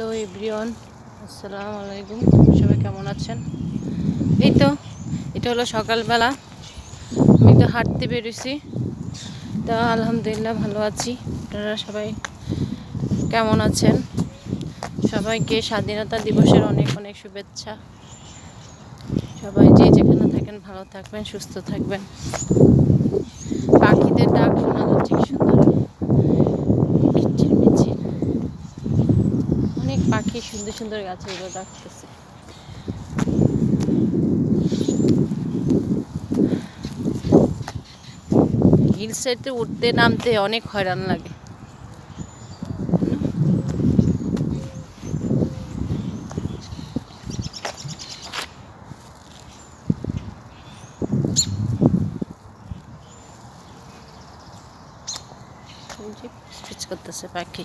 Hello everyone, আসসালামু আলাইকুম। সবাই কেমন আছেন? এই তো, এটা হলো সকালবেলা। আমি তো হাঁটতে বেরোছি তা আলহামদুলিল্লাহ ভালো আছি। আপনারা সবাই কেমন আছেন? সবাইকে স্বাধীনতা দিবসের অনেক অনেক শুভেচ্ছা। সবাই যে যেখানে থাকেন ভালো থাকবেন, সুস্থ থাকবেন। পাখিদের ডাক শোনা যাচ্ছে সুন্দর কিচিরমিচির অনেক পাখি সুন্দর সুন্দর গাছে এগুলো ডাকতেছে হিল সাইডে উঠতে নামতে অনেক হয়রান লাগে। করতেছে পাখি।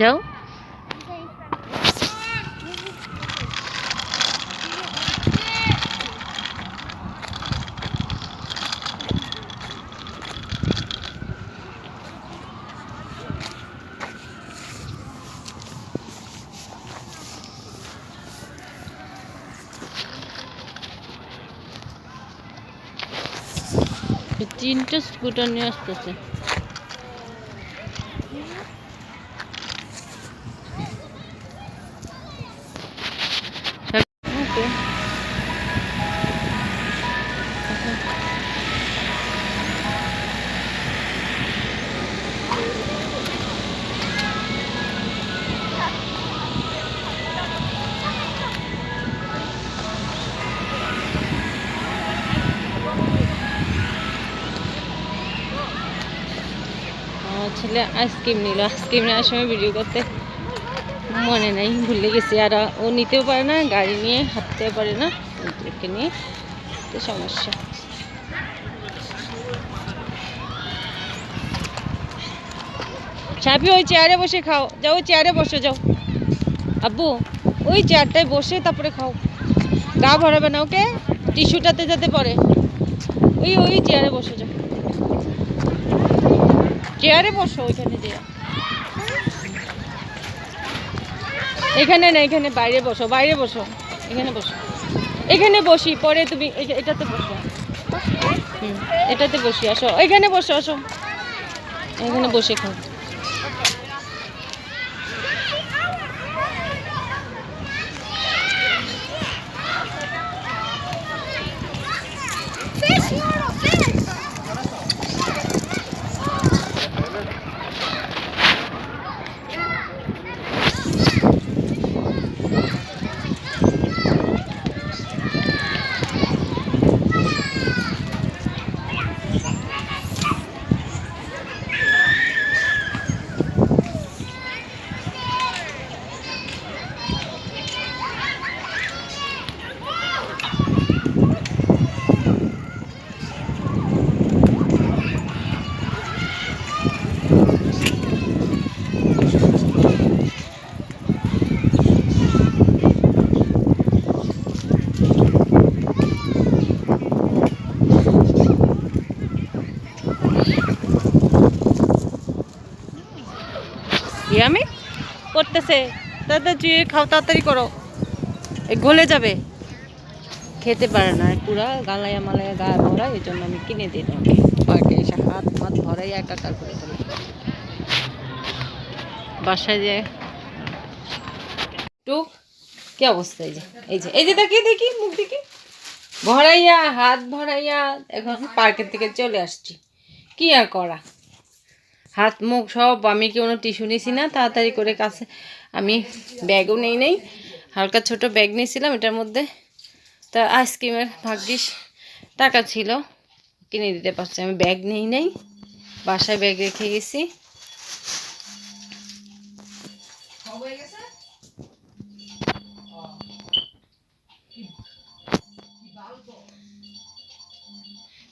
যাও তিনটে স্কুটার নিয়ে আসতেছে। ছেলে আইসক্রিম নিল। আইসক্রিম নেওয়ার সময় ভিডিও করতে মনে নেই, ভুলে গেছি। আর ও নিতেও পারে না, গাড়ি নিয়ে হাঁটতেও পারে না, ওদেরকে নিয়ে। তো সমস্যা। ছাপি ওই চেয়ারে বসে খাও। যাও, ওই চেয়ারে বসে, যাও। আব্বু, ওই চেয়ারটায় বসে তারপরে খাও। গা ভরাবে না ওকে? টিস্যুটাতে যাতে পড়ে। ওই ওই চেয়ারে বসে, যাও। চেয়ারে বসো, ওইখানে যে এখানে না, এখানে বাইরে বসো বাইরে বসো, এখানে বসো। এখানে বসি, পরে তুমি এটাতে বসো। হুম, এটাতে বসি, আসো। এখানে বসো, আসো। এখানে বসে খাও করতেছে তাড়াতাড়ি চুয়ে খাও তাড়াতাড়ি করো। এ গলে যাবে। খেতে পারে না পুরা গালাইয়া মালাইয়া গা ভরা এই জন্য আমি কিনে দিই তোমাকে। এসে হাত মাত ভরাই একাকার করে ফেলে বাসায় যে টুক কি অবস্থা এই যে? এই যে এই যে দেখি দেখি মুখ দেখি। ভরাইয়া হাত ভরাইয়া এখন পার্কের থেকে চলে আসছি। কি আর করা? হাত, মুখ সব আমি কোনো টিস্যু নিছি না? তাড়াতাড়ি করে কাছে আমি ব্যাগও নেই নেই। হালকা ছোট ব্যাগ নিয়েছিলাম, এটার মধ্যে তা আইসক্রিমের ভাগ্যিস টাকা ছিল, কিনে দিতে পারছি। আমি ব্যাগ নেই নেই, বাসায় ব্যাগ রেখে গেছি।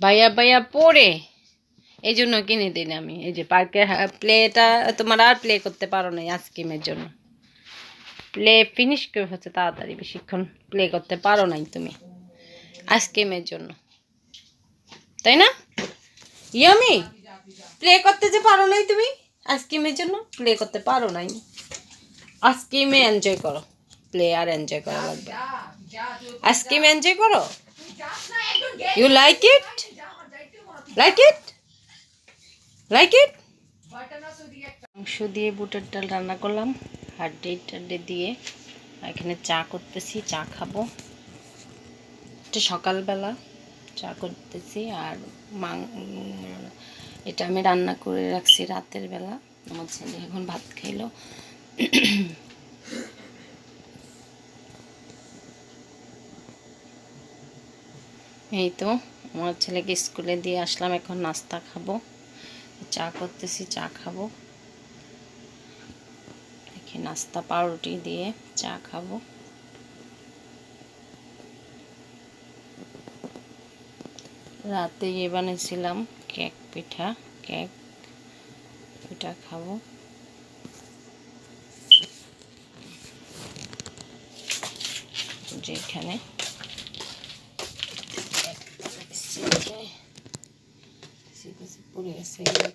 ভাইয়া ভাইয়া, পড়ে। এই জন্য কিনে দিন আমি। এই যে পার্কের প্লেটা, তোমার আর প্লে করতে পারো না আইসক্রিমের জন্য। প্লে ফিনিশ করে হচ্ছে তাড়াতাড়ি, বেশিক্ষণ প্লে করতে পারো নাই তুমি আইসক্রিমের জন্য। তাই না? ইয়ামি প্লে করতে যে পারো নাই তুমি আইসক্রিমের জন্য প্লে করতে পারো নাই। আইসক্রিমে এনজয় করো। প্লে আর এনজয় করা লাগবে। আইসক্রিম এনজয় করো? You like it like it like it মাংস দিয়ে বুটের ডাল রান্না করলাম হাড্ডি টাড্ডি দিয়ে এখানে চা করতেছি, চা খাব। এটা সকালবেলা চা করতেছি, আর মাং, এটা আমি রান্না করে রাখছি রাতের বেলা। আমার ছেলে এখন ভাত খাইলো। এই তো, আমার ছেলেকে স্কুলে দিয়ে আসলাম, এখন নাস্তা খাব। চা করতেছি, চা খাব। দেখি নাস্তা পাউরুটি দিয়ে চা খাব। রাতে ইয়ে বানিয়েছিলাম, কেক পিঠা কেক পিঠা খাব। যেখানে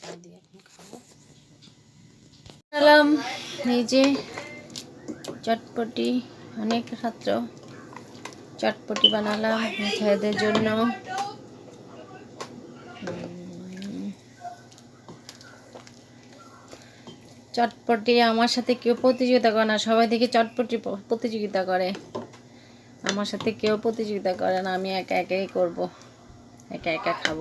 চা দিয়ে এখন খাব। এই যে চটপটি, অনেক চটপটি বানালাম ছেলেদের জন্য। চটপটি আমার সাথে কেউ প্রতিযোগিতা করে না, সবাই দেখি চটপটি প্রতিযোগিতা করে। আমার সাথে কেউ প্রতিযোগিতা করে না, আমি একা একাই করব, একা একা খাব।